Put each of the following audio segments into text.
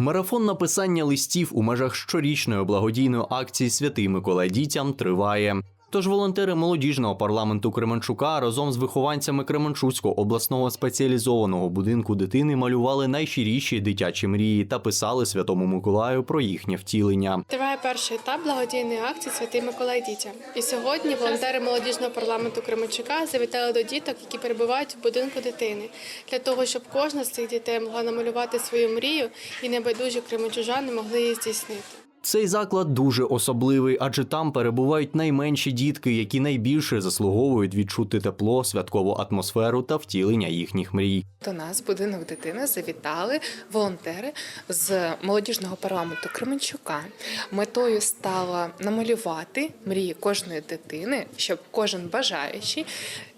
Марафон написання листів у межах щорічної благодійної акції Святий Миколай дітям триває. Тож волонтери молодіжного парламенту Кременчука разом з вихованцями Кременчуцького обласного спеціалізованого будинку дитини малювали найщиріші дитячі мрії та писали Святому Миколаю про їхнє втілення. Триває перший етап благодійної акції Святий Миколай дітям. І сьогодні волонтери молодіжного парламенту Кременчука завітали до діток, які перебувають в будинку дитини, для того, щоб кожна з цих дітей могла намалювати свою мрію і небайдужі кременчужани могли її здійснити. Цей заклад дуже особливий, адже там перебувають найменші дітки, які найбільше заслуговують відчути тепло, святкову атмосферу та втілення їхніх мрій. До нас будинок дитини завітали волонтери з молодіжного парламенту Кременчука. Метою стало намалювати мрії кожної дитини, щоб кожен бажаючий,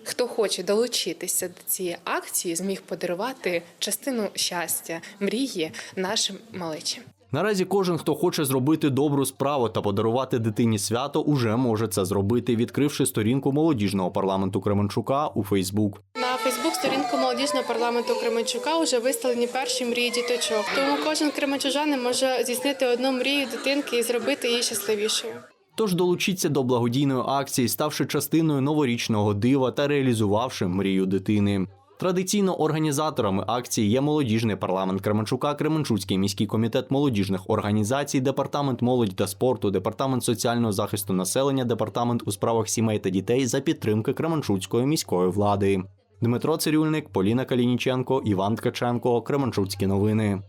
хто хоче долучитися до цієї акції, зміг подарувати частину щастя, мрії нашим малечам. Наразі кожен, хто хоче зробити добру справу та подарувати дитині свято, уже може це зробити, відкривши сторінку молодіжного парламенту Кременчука у Фейсбук. На Фейсбук-сторінку молодіжного парламенту Кременчука вже виставлені перші мрії діточок. Тому кожен кременчужанин може здійснити одну мрію дитинки і зробити її щасливішою. Тож долучіться до благодійної акції, ставши частиною новорічного дива та реалізувавши мрію дитини. Традиційно організаторами акції є молодіжний парламент Кременчука, Кременчуцький міський комітет молодіжних організацій, департамент молоді та спорту, департамент соціального захисту населення, департамент у справах сімей та дітей за підтримки Кременчуцької міської влади. Дмитро Цирюльник, Поліна Калініченко, Іван Ткаченко, Кременчуцькі новини.